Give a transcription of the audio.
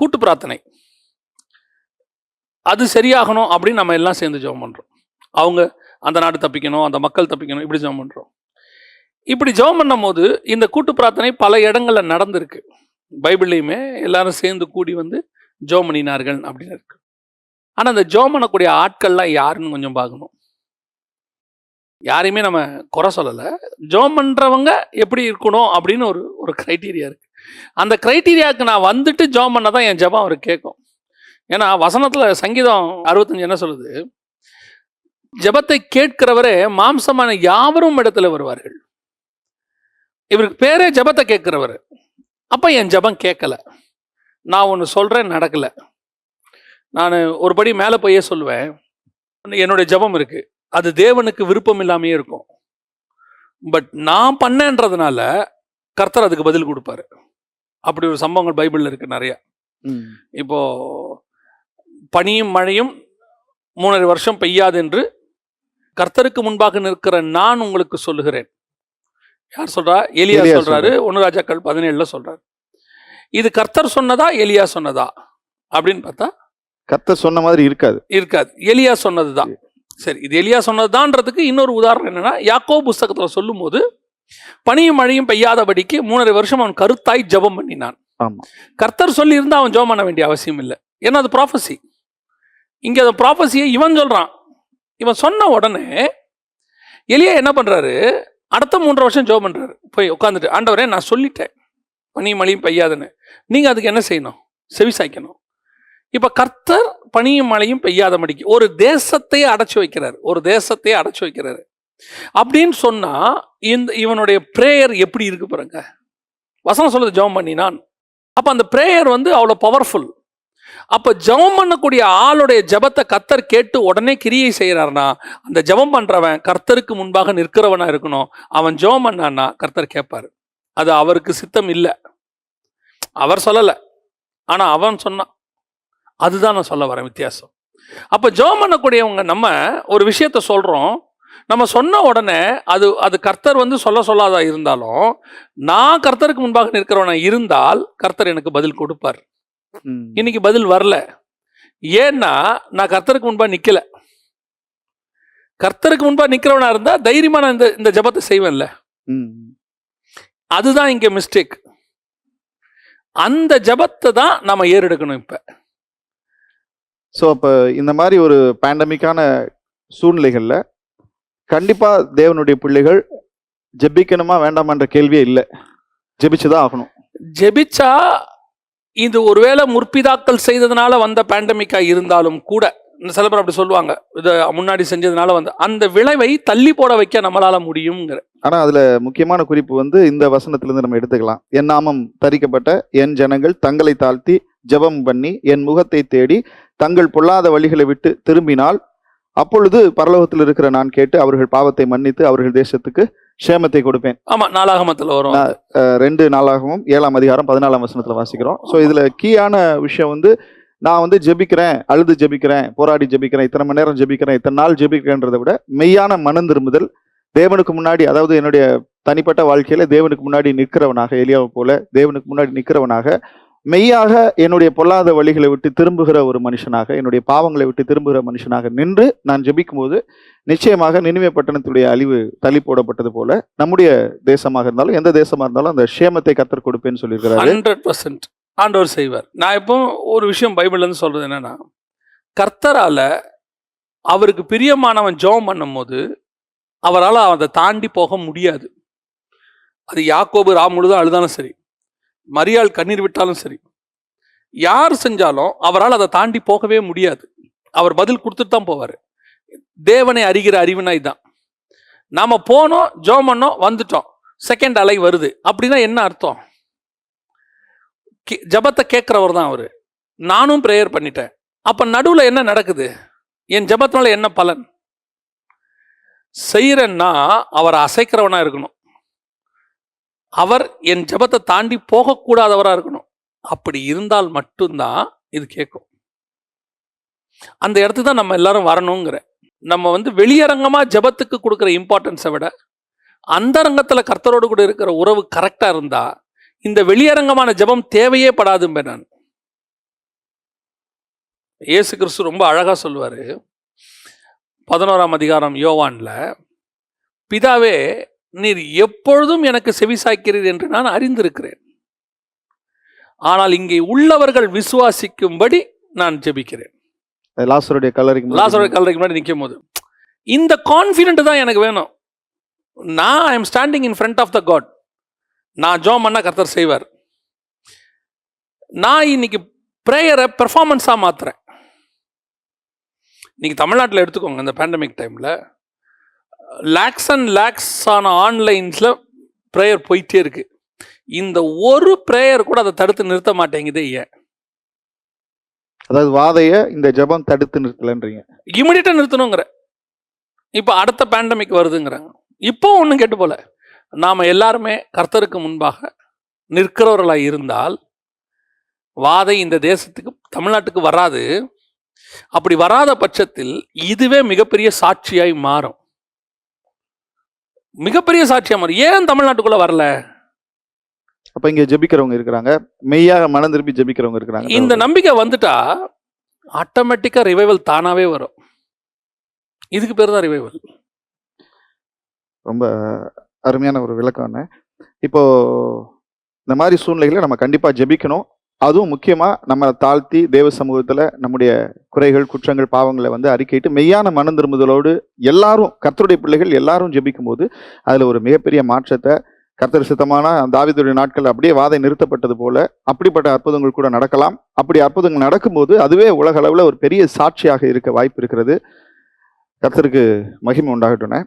கூட்டு பிரார்த்தனை. அது சரியாகணும் அப்படின்னு நம்ம எல்லாம் சேர்ந்து ஜெபம் பண்ணுறோம் அவங்க அந்த நாடு தப்பிக்கணும் அந்த மக்கள் தப்பிக்கணும் இப்படி ஜெபம் பண்ணுறோம் இப்படி ஜெபம் பண்ணும்போது இந்த கூட்டு பிரார்த்தனை பல இடங்களில் நடந்திருக்கு. பைபிள்லையுமே எல்லாரும் சேர்ந்து கூடி வந்து ஜெபம் பண்ணினார்கள் அப்படின்னு இருக்கு. ஆனால் அந்த ஜெபம் பண்ணக்கூடிய ஆட்கள்லாம் யாருன்னு கொஞ்சம் பார்க்கணும். யாரையுமே நம்ம குறை சொல்லலை. ஜெபம் பண்ணுறவங்க எப்படி இருக்கணும் அப்படின்னு ஒரு ஒரு க்ரைட்டீரியா இருக்குது அந்த க்ரைட்டீரியாவுக்கு நான் வந்துட்டு ஜெபம் பண்ண தான் என் ஜெபம் அவர் கேட்கும். ஏன்னா வசனத்தில் சங்கீதம் அறுபத்தஞ்சு என்ன சொல்லுது? ஜெபத்தை கேட்கிறவரே மாம்சமான யாவரும் இடத்துல வருவார்கள். இவருக்கு பேரே ஜெபத்தை கேட்கிறவர். அப்போ என் ஜெபம் கேட்கல. நான் ஒன்று சொல்கிறேன் நடக்கலை. நான் ஒரு படி மேலே போயே சொல்லுவேன். என்னுடைய ஜெபம் இருக்கு. அது தேவனுக்கு விருப்பம் இல்லாமையே இருக்கும். பட் நான் பண்ணேன்றதுனால கர்த்தர் அதுக்கு பதில் கொடுப்பாரு. அப்படி ஒரு சம்பவங்கள் பைபிளில் இருக்கு நிறைய. இப்போ பனியும் மழையும் மூணரை வருஷம் பெய்யாது என்று கர்த்தருக்கு முன்பாக நிற்கிற நான் உங்களுக்கு சொல்லுகிறேன். யார் சொல்றா? எலியா சொல்றாரு. ஒன்னு ராஜாக்கள் பதினேழுல சொல்றாரு. இது கர்த்தர் சொன்னதா? எலியா சொன்னதா? அப்படின்னு பார்த்தா கர்த்தர் சொன்ன மாதிரி இருக்காது. இருக்காது. எலியா சொன்னதுதான். சரி இது எலியா சொன்னதுதான்றதுக்கு இன்னொரு உதாரணம் என்னன்னா யாக்கோ புஸ்தகத்துல சொல்லும்போது பனியும் மழையும் பெய்யாதபடிக்கு மூணரை வருஷம் அவன் கருத்தாய் ஜெபம் பண்ணினான். கர்த்தர் சொல்லி இருந்தா அவன் ஜெபம் பண்ண வேண்டிய அவசியம் இல்லை. ஏன்னா அது ப்ராஃபஸி இங்க அந்த ப்ராஃபஸியை இவன் சொல்றான். இவன் சொன்ன உடனே எலியா என்ன பண்றாரு? அடுத்த மூன்று வருஷம் ஜெபம் பண்றாரு. போய் உட்காந்துட்டு ஆண்டவரே நான் சொல்லிட்டேன். பனியும் மழையும் பெய்யாதுன்னு. நீங்க அதுக்கு என்ன செய்யணும்? செவி சாய்க்கணும் இப்ப கர்த்தர் பனியும் மழையும் பெய்யாதபடிக்கு ஒரு தேசத்தையே அடைச்சு வைக்கிறார். ஒரு தேசத்தையே அடைச்சு வைக்கிறாரு. அப்படின்னு சொன்னா இந்த இவனுடைய ப்ரேயர் எப்படி இருக்கு பாருங்க. வசனம் சொல்லுது ஜெபம் பண்ணினான். அப்ப அந்த ப்ரேயர் வந்து அவ்வளோ பவர்ஃபுல் அப்ப ஜெபம் பண்ணக்கூடிய ஆளுடைய ஜெபத்தை கர்த்தர் கேட்டு உடனே கிரியை செய்யறாருனா அந்த ஜெபம் பண்றவன் கர்த்தருக்கு முன்பாக நிற்கிறவனா இருக்கணும். அவன் ஜெபம் பண்ணான்னா கர்த்தர் கேட்பாரு. அது அவருக்கு சித்தம் இல்லை. அவர் சொல்லல. ஆனா அவன் சொன்னான் அதுதான் நான் சொல்ல வரேன் வித்தியாசம். அப்ப ஜெபம் பண்ணக்கூடியவங்க நம்ம ஒரு விஷயத்த சொல்றோம். நம்ம சொன்ன உடனே அது அது கர்த்தர் வந்து சொல்ல சொல்லாத இருந்தாலும் நான் கர்த்தருக்கு முன்பாக நிற்கிறவனா இருந்தால் கர்த்தர் எனக்கு பதில் கொடுப்பார். இன்னைக்கு பதில் வரல. ஏன்னா நான் கர்த்தருக்கு முன்பா நிக்கல. கர்த்தருக்கு முன்பா நிக்கிறவனா இருந்தா தைரியமா நான் இந்த இந்த ஜெபத்தை செய்வேன்ல. ம். அதுதான் இங்க மிஸ்டேக் அந்த ஜெபத்தை தான் நம்ம ஏறெடுக்கணும் இப்ப. ஸோ அப்போ இந்த மாதிரி ஒரு பேண்டமிக்கான சூழ்நிலைகளில் கண்டிப்பாக தேவனுடைய பிள்ளைகள் ஜெபிக்கணுமா வேண்டாமான்ற கேள்வியே இல்லை. ஜெபிச்சு தான் ஆகணும். ஜெபிச்சா இது ஒருவேளை முற்பிதாக்கள் செய்ததுனால வந்த பேண்டமிக்கா இருந்தாலும் கூட இந்த சில பேர் அப்படி சொல்லுவாங்க. இதை முன்னாடி செஞ்சதுனால வந்து அந்த விளைவை தள்ளி போட வைக்க நம்மளால முடியுங்கிற ஆனால் அதில் முக்கியமான குறிப்பு வந்து இந்த வசனத்திலிருந்து நம்ம எடுத்துக்கலாம். என் நாமம் தரிக்கப்பட்ட என் ஜனங்கள் தங்களை தாழ்த்தி ஜெபம் பண்ணி என் முகத்தை தேடி தங்கள் பொல்லாத வழிகளை விட்டு திரும்பினால் அப்பொழுது பரலோகத்தில் இருக்கிற நான் கேட்டு அவர்கள் பாவத்தை மன்னித்து அவர்கள் தேசத்துக்கு க்ஷேமத்தை கொடுப்பேன். ஆமா நாளாகமத்துல வரும். ரெண்டு நாளாகவும் ஏழாம் அதிகாரம் பதினாலாம் வசனத்துல வாசிக்கிறோம். ஸோ இதுல கீயான விஷயம் வந்து நான் வந்து ஜெபிக்கிறேன் அழுது ஜெபிக்கிறேன் போராடி ஜெபிக்கிறேன் இத்தனை மணி நேரம் ஜெபிக்கிறேன் இத்தனை நாள் ஜெபிக்கிறேன்றதை விட மெய்யான மனம் திரும்புதல் தேவனுக்கு முன்னாடி அதாவது என்னுடைய தனிப்பட்ட வாழ்க்கையில தேவனுக்கு முன்னாடி நிற்கிறவனாக எலியாவை போல தேவனுக்கு முன்னாடி நிற்கிறவனாக மெய்யாக என்னுடைய பொல்லாத வழிகளை விட்டு திரும்புகிற ஒரு மனுஷனாக என்னுடைய பாவங்களை விட்டு திரும்புகிற மனுஷனாக நின்று நான் ஜெபிக்கும் போது நிச்சயமாக நினைவே பட்டணத்துடைய அழிவு தள்ளி போடப்பட்டது போல நம்முடைய தேசமாக இருந்தாலும் எந்த தேசமாக இருந்தாலும் அந்த க்ஷேமத்தை கத்தர் கொடுப்பேன்னு சொல்லியிருக்கிறார். ஹண்ட்ரட் பர்சன்ட் ஆண்டவர் செய்வார். நான் இப்போ ஒரு விஷயம் பைபிள்ல இருந்து சொல்றது என்னன்னா கர்த்தரால அவருக்கு பிரியமானவன் ஜெபம் பண்ணும்போது அவரால் அதை தாண்டி போக முடியாது. அது யாக்கோபு ரா முழுதும் அழுதாலும் சரி. மரியாள் கண்ணீர் விட்டாலும் சரி. யார் செஞ்சாலும் அவரால் அதை தாண்டி போகவே முடியாது. அவர் பதில் கொடுத்துட்டு தான் போவார். தேவனை அறிகிற அறிவினாய் தான். நாம் போனோம் ஜோம் பண்ணோம் வந்துட்டோம். செகண்ட் அலை வருது. அப்படின்னா என்ன அர்த்தம்? ஜபத்தை ஜெபத்தை தான் அவர். நானும் ப்ரேயர் பண்ணிட்டேன். அப்போ நடுவில் என்ன நடக்குது? என் ஜபத்தினால என்ன பலன்? செய்கிறன்னா அவரை அசைக்கிறவனாக இருக்கணும். அவர் என் ஜெபத்தை தாண்டி போகக்கூடாதவராக இருக்கணும். அப்படி இருந்தால் மட்டும்தான் இது கேட்கும். அந்த இடத்துக்கு தான் நம்ம எல்லாரும் வரணுங்கிற. நம்ம வந்து வெளியரங்கமாக ஜெபத்துக்கு கொடுக்குற இம்பார்ட்டன்ஸை விட அந்தரங்கத்தில் கர்த்தரோடு கூட இருக்கிற உறவு கரெக்டாக இருந்தால் இந்த வெளியரங்கமான ஜெபம் தேவையே படாதும்பேன் நான். இயேசு கிறிஸ்து ரொம்ப அழகாக சொல்லுவார். பதினோராம் அதிகாரம் யோவானில் பிதாவே நீர் எப்பொழுதும் எனக்கு செவிசாய்க்கிறீர் என்று நான் அறிந்திருக்கிறேன். ஆனால் இங்கே உள்ளவர்கள் விசுவாசிக்கும்படி நான் ஜெபிக்கிறேன். லாசருடைய கல்லறைக்கு லாசரோட கல்லறைக்கு முன்னாடி நிற்கும் போது இந்த கான்ஃபிடென்ட் தான் எனக்கு வேணும். நான் I am standing in front of the god நான் ஜோம் பண்ணா கர்த்தர் செய்வார். நான் இன்னைக்கு ப்ரேயரை பெர்ஃபார்மன்ஸாக மாத்துறேன். இன்னைக்கு தமிழ்நாட்டில் எடுத்துக்கோங்க இந்த பேண்டமிக் டைமில் லேக்ஸ் அண்ட் லேக்ஸ் ஆன ஆன்லைன்ஸில் ப்ரேயர் போயிட்டே இருக்கு. இந்த ஒரு ப்ரேயர் கூட அதை தடுத்து நிறுத்த மாட்டேங்குது ஏன்? அதாவது வாதைய இந்த ஜெபம் தடுத்து நிறுத்தலன்றீங்க. இமிடியட்டாக நிறுத்தணுங்கிற. இப்போ அடுத்த பேண்டமிக் வருதுங்கிறாங்க. இப்போ ஒன்றும் கெட்டு போல. நாம் எல்லாருமே கர்த்தருக்கு முன்பாக நிற்கிறவர்களாக இருந்தால் வாதை இந்த தேசத்துக்கு தமிழ்நாட்டுக்கு வராது. அப்படி வராத பட்சத்தில் இதுவே மிகப்பெரிய சாட்சியாய் மாறும். மிகப்பெரிய சாட்சியா மாறும் ஏன் தமிழ்நாட்டுக்குள்ள வரல? அப்ப இங்க ஜெபிக்கிறவங்க இருக்கிறாங்க. மெய்யாக மனம் திருப்பி ஜெபிக்கிறவங்க இருக்கிறாங்க. இந்த நம்பிக்கை வந்துட்டா ஆட்டோமேட்டிக்கா ரிவைவல் தானாவே வரும். இதுக்கு பேர் தான் ரிவைவல் ரொம்ப அருமையான ஒரு விளக்கம். இப்போ இந்த மாதிரி சூழ்நிலைகளை நம்ம கண்டிப்பா ஜெபிக்கணும். அதுவும் முக்கியமாக நம்ம தாழ்த்தி தேவ சமூகத்தில் நம்முடைய குறைகள் குற்றங்கள் பாவங்களை வந்து அறிக்கையிட்டு மெய்யான மனம் திரும்புதலோடு எல்லாரும் கர்த்தருடைய பிள்ளைகள் எல்லாரும் ஜெபிக்கும் போது அதில் ஒரு மிகப்பெரிய மாற்றத்தை கர்த்தர் சித்தமான தாவீதுடைய நாட்கள் அப்படியே வாதை நிறுத்தப்பட்டது போல அப்படிப்பட்ட அற்புதங்கள் கூட நடக்கலாம். அப்படி அற்புதங்கள் நடக்கும்போது அதுவே உலக அளவில் ஒரு பெரிய சாட்சியாக இருக்க வாய்ப்பு இருக்கிறது. கர்த்தருக்கு மகிமை உண்டாகட்டும்னே